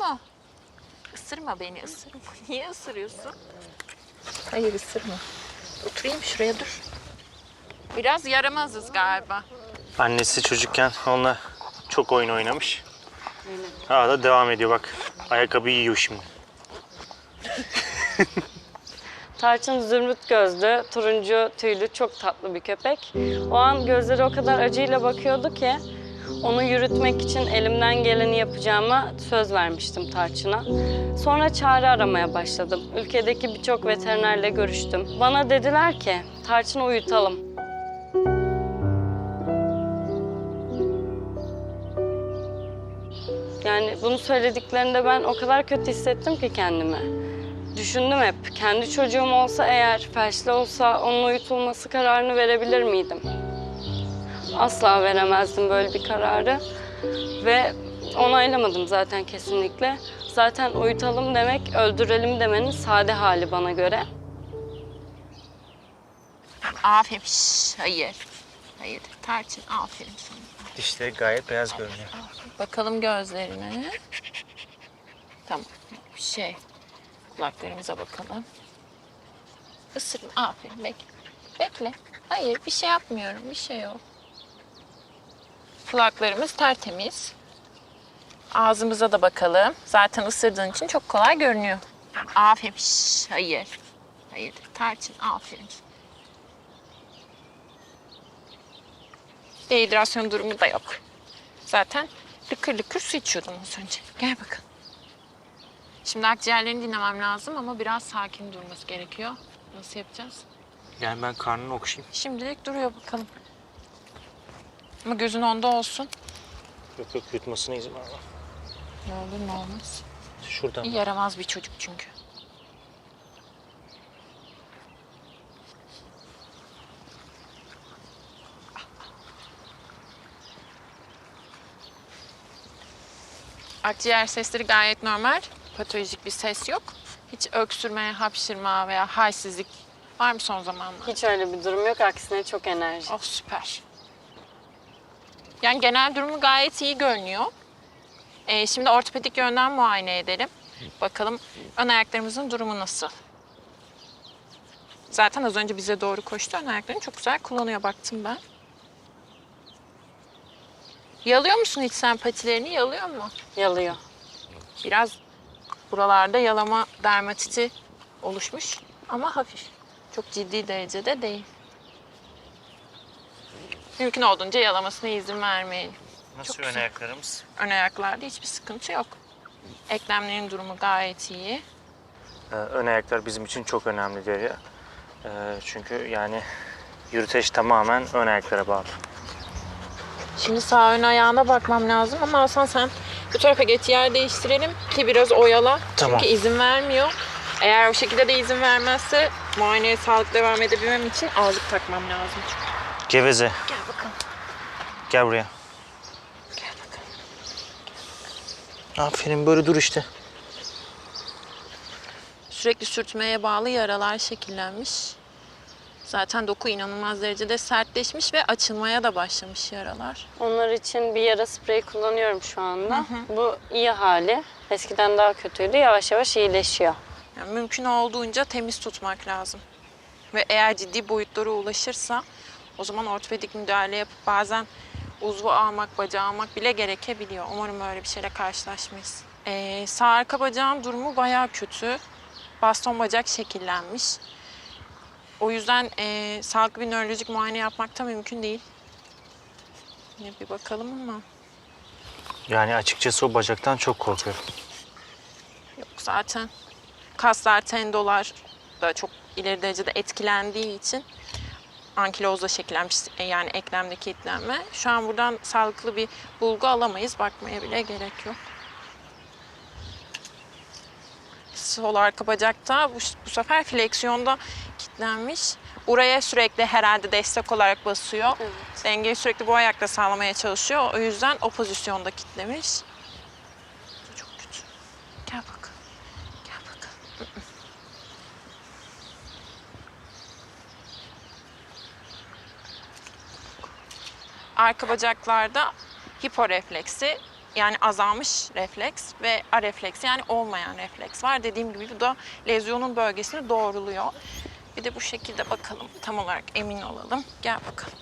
Isırma. Isırma beni ısırma. Niye ısırıyorsun? Hayır ısırma. Oturayım şuraya dur. Biraz yaramazız galiba. Annesi çocukken onunla çok oyun oynamış. Hala da devam ediyor bak. Ayakkabı yiyor şimdi. Tarçın zümrüt gözlü, turuncu tüylü çok tatlı bir köpek. O an gözleri o kadar acıyla bakıyordu ki onu yürütmek için elimden geleni yapacağıma söz vermiştim Tarçın'a. Sonra çare aramaya başladım. Ülkedeki birçok veterinerle görüştüm. Bana dediler ki Tarçın'ı uyutalım. Yani bunu söylediklerinde ben o kadar kötü hissettim ki kendimi. Düşündüm hep. Kendi çocuğum olsa eğer, felçli olsa onun uyutulması kararını verebilir miydim? Asla veremezdim böyle bir kararı. Ve onaylamadım zaten kesinlikle. Zaten uyutalım demek, öldürelim demenin sade hali bana göre. Aferin. Şş, hayır. Hayır. Tarçın aferin sana. Dişleri gayet beyaz görünüyor. Bakalım gözlerine. Tamam. Bir şey. Kulaklarımıza bakalım. Isırma. Aferin. Bekle. Bekle. Hayır bir şey yapmıyorum. Bir şey yok. Kulaklarımız tertemiz. Ağzımıza da bakalım. Zaten ısırdığın için çok kolay görünüyor. Aferin. Şş, hayır. Hayır. Tarçın aferin. Dehidrasyon durumu da yok. Zaten lıkır lıkır su içiyordun az önce. Gel bakalım. Şimdi akciğerlerini dinlemem lazım ama biraz sakin durması gerekiyor. Nasıl yapacağız? Yani ben karnını okşayayım. Şimdilik duruyor bakalım. Ama gözün onda olsun. Yok yok yutmasına izin verme. Ne olur ne olmaz. Şuradan. Yaramaz bir çocuk çünkü. Akciğer sesleri gayet normal. Patolojik bir ses yok. Hiç öksürme, hapşırma veya halsizlik var mı son zamanlarda? Hiç öyle bir durum yok. Aksine çok enerji. Oh süper. Yani genel durumu gayet iyi görünüyor. Ee, şimdi ortopedik yönden muayene edelim. Bakalım ön ayaklarımızın durumu nasıl? Zaten az önce bize doğru koştu. Ön ayaklarını çok güzel kullanıyor baktım ben. Yalıyor musun hiç sen patilerini? Yalıyor mu? Yalıyor. Biraz buralarda yalama dermatiti oluşmuş ama hafif. Çok ciddi derecede değil. Mümkün olduğunca yalamasına izin vermeyin. Nasıl Çok ön güzel. ayaklarımız? Ön ayaklarda hiçbir sıkıntı yok. Eklemlerin durumu gayet iyi. Ee, ön ayaklar bizim için çok önemli Derya. Ee, çünkü yani yürüteç tamamen ön ayaklara bağlı. Şimdi sağ ön ayağına bakmam lazım ama Hasan sen bu tarafa geç yer değiştirelim ki biraz oyala. Tamam. Çünkü izin vermiyor. Eğer o şekilde de izin vermezse muayeneye sağlıklı devam edebilmem için ağırlık takmam lazım. Geveze. Gel bakalım. Gel buraya. Gel bakalım. Aferin böyle dur işte. Sürekli sürtmeye bağlı yaralar şekillenmiş. Zaten doku inanılmaz derecede sertleşmiş ve açılmaya da başlamış yaralar. Onlar için bir yara spreyi kullanıyorum şu anda. Bu iyi hali. Eskiden daha kötüydü. Yavaş yavaş iyileşiyor. Yani mümkün olduğunca temiz tutmak lazım. Ve eğer ciddi boyutlara ulaşırsa o zaman ortopedik müdahale yapıp bazen uzvu almak, bacağı almak bile gerekebiliyor. Umarım öyle bir şeyle karşılaşmayız. Ee, sağ arka bacağın durumu bayağı kötü. Baston bacak şekillenmiş. O yüzden e, sağlıklı bir nörolojik muayene yapmak da mümkün değil. Yine bir bakalım ama Yani açıkçası o bacaktan çok korkuyorum. Yok zaten kaslar, tendolar da çok ileri derecede etkilendiği için ankilozla şekillenmiş e, yani eklemdeki itlenme. Şu an buradan sağlıklı bir bulgu alamayız. Bakmaya bile gerek yok. Sol arka bacakta bu, bu sefer fleksiyonda kilitlenmiş. Buraya sürekli herhalde destek olarak basıyor. Evet. Dengeyi sürekli bu ayakla sağlamaya çalışıyor. O yüzden o pozisyonda kilitlemiş. Bu Çok kötü. Gel bakalım. Gel bakalım. Arka bacaklarda hiporefleksi yani azalmış refleks ve arefleks yani olmayan refleks var. Dediğim gibi bu da lezyonun bölgesini doğruluyor. Bir de bu şekilde bakalım tam olarak emin olalım. Gel bakalım.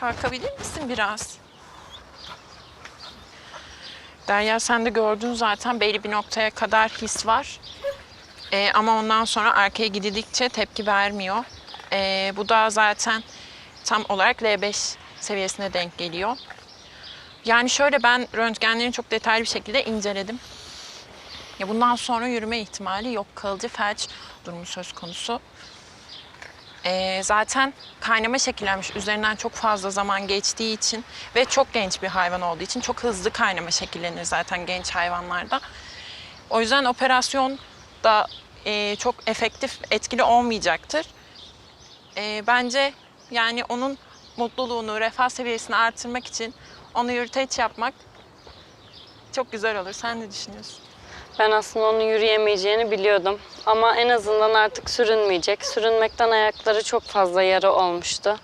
Kalkabilir misin biraz? Derya sen de gördün zaten belli bir noktaya kadar his var. Ee, ama ondan sonra arkaya gidildikçe tepki vermiyor. Ee, bu da zaten tam olarak L5 seviyesine denk geliyor. Yani şöyle ben röntgenlerini çok detaylı bir şekilde inceledim. Ya bundan sonra yürüme ihtimali yok. Kalıcı felç durumu söz konusu. Ee, zaten kaynama şekillenmiş. Üzerinden çok fazla zaman geçtiği için ve çok genç bir hayvan olduğu için çok hızlı kaynama şekillenir zaten genç hayvanlarda. O yüzden operasyon da e, çok efektif, etkili olmayacaktır. E, bence yani onun mutluluğunu, refah seviyesini artırmak için onu yürüteç yapmak çok güzel olur. Sen ne düşünüyorsun? Ben aslında onun yürüyemeyeceğini biliyordum. Ama en azından artık sürünmeyecek. Sürünmekten ayakları çok fazla yara olmuştu.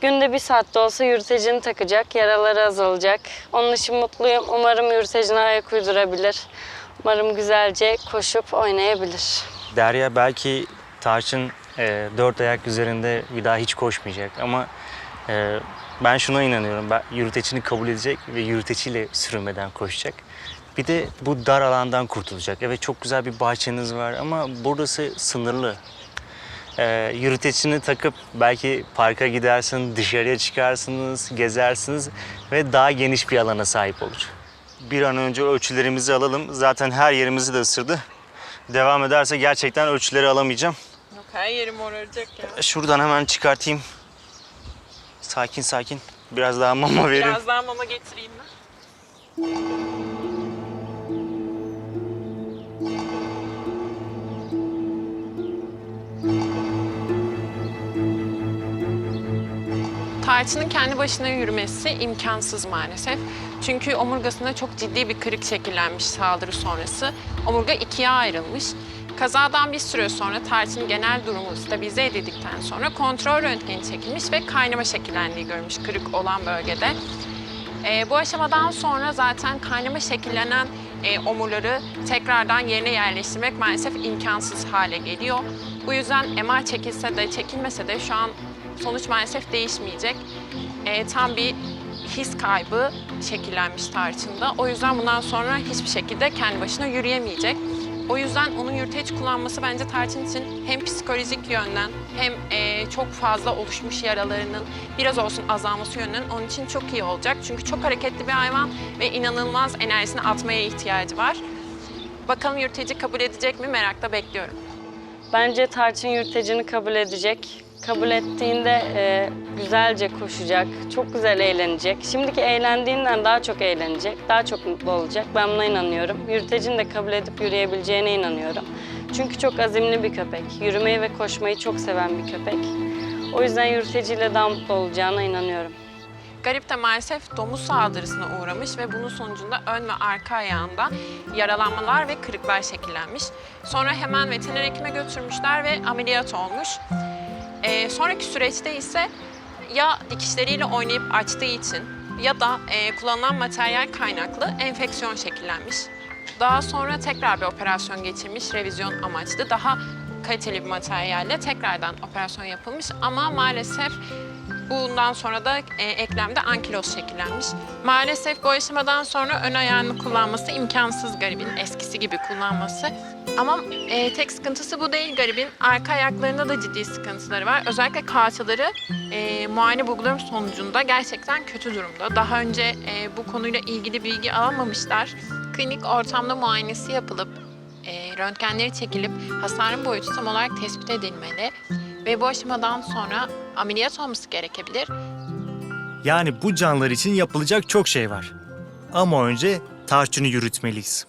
Günde bir saatte olsa yürütecini takacak, yaraları azalacak. Onun için mutluyum. Umarım yürütecine ayak uydurabilir. Umarım güzelce koşup oynayabilir. Derya belki Tarçın e, dört ayak üzerinde bir daha hiç koşmayacak ama e, ben şuna inanıyorum. Ben yürütecini kabul edecek ve yürüteciyle sürünmeden koşacak. Bir de bu dar alandan kurtulacak. Evet çok güzel bir bahçeniz var ama burası sınırlı. E, yürütecini takıp belki parka gidersin, dışarıya çıkarsınız, gezersiniz ve daha geniş bir alana sahip olur. Bir an önce ölçülerimizi alalım. Zaten her yerimizi de ısırdı. Devam ederse gerçekten ölçüleri alamayacağım. Her yerim moraracak ya. Şuradan hemen çıkartayım. Sakin sakin. Biraz daha mama vereyim. Biraz daha mama getireyim ben. Tarçının kendi başına yürümesi imkansız maalesef. Çünkü omurgasında çok ciddi bir kırık şekillenmiş saldırı sonrası. Omurga ikiye ayrılmış. Kazadan bir süre sonra tarçın genel durumu stabilize edildikten sonra kontrol röntgeni çekilmiş ve kaynama şekillendiği görülmüş kırık olan bölgede. Ee, bu aşamadan sonra zaten kaynama şekillenen e, omurları tekrardan yerine yerleştirmek maalesef imkansız hale geliyor. Bu yüzden MR çekilse de çekilmese de şu an sonuç maalesef değişmeyecek. Ee, tam bir his kaybı şekillenmiş tarçında. O yüzden bundan sonra hiçbir şekilde kendi başına yürüyemeyecek. O yüzden onun yürüteç kullanması bence tarçın için hem psikolojik yönden hem e, çok fazla oluşmuş yaralarının biraz olsun azalması yönünden onun için çok iyi olacak. Çünkü çok hareketli bir hayvan ve inanılmaz enerjisini atmaya ihtiyacı var. Bakalım yürüteci kabul edecek mi merakla bekliyorum. Bence Tarçın yürütecini kabul edecek. Kabul ettiğinde e, güzelce koşacak, çok güzel eğlenecek. Şimdiki eğlendiğinden daha çok eğlenecek, daha çok mutlu olacak. Ben buna inanıyorum. Yürütecini de kabul edip yürüyebileceğine inanıyorum. Çünkü çok azimli bir köpek. Yürümeyi ve koşmayı çok seven bir köpek. O yüzden yürüteciyle daha mutlu olacağına inanıyorum. Garip de maalesef domuz saldırısına uğramış ve bunun sonucunda ön ve arka ayağında yaralanmalar ve kırıklar şekillenmiş. Sonra hemen veteriner hekime götürmüşler ve ameliyat olmuş. Ee, sonraki süreçte ise ya dikişleriyle oynayıp açtığı için ya da e, kullanılan materyal kaynaklı enfeksiyon şekillenmiş. Daha sonra tekrar bir operasyon geçirmiş revizyon amaçlı. Daha kaliteli bir materyalle tekrardan operasyon yapılmış ama maalesef Bundan sonra da e, eklemde ankiloz şekillenmiş. Maalesef bu aşamadan sonra ön ayağını kullanması imkansız garibin eskisi gibi kullanması. Ama e, tek sıkıntısı bu değil garibin. Arka ayaklarında da ciddi sıkıntıları var. Özellikle kalçaları e, muayene bulgularım sonucunda gerçekten kötü durumda. Daha önce e, bu konuyla ilgili bilgi alamamışlar. Klinik ortamda muayenesi yapılıp e, röntgenleri çekilip hasarın boyutu tam olarak tespit edilmeli. Ve bu aşamadan sonra ameliyat olması gerekebilir. Yani bu canlılar için yapılacak çok şey var. Ama önce tarçını yürütmeliyiz.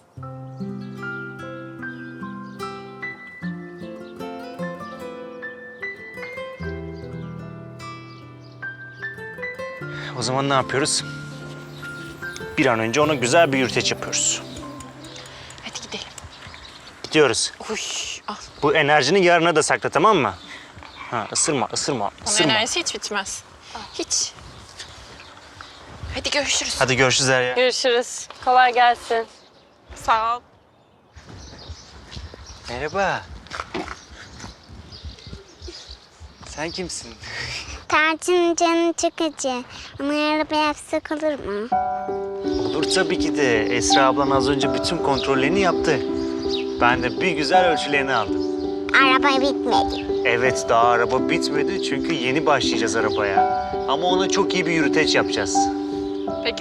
Zaman ne yapıyoruz? Bir an önce ona güzel bir yürüteç yapıyoruz. Hadi gidelim. Gidiyoruz. Uy, al. Bu enerjini yarına da sakla tamam mı? Ha, ısırma, ısırma, Onun ısırma. enerjisi hiç bitmez. Hiç. Hadi görüşürüz. Hadi görüşürüz Derya. Görüşürüz. Kolay gelsin. Sağ ol. Merhaba. Sen kimsin? Tarçın canı çok acı. Ama araba yapsak olur mu? Olur tabii ki de. Esra ablan az önce bütün kontrollerini yaptı. Ben de bir güzel ölçülerini aldım. Araba bitmedi. Evet daha araba bitmedi çünkü yeni başlayacağız arabaya. Ama ona çok iyi bir yürüteç yapacağız.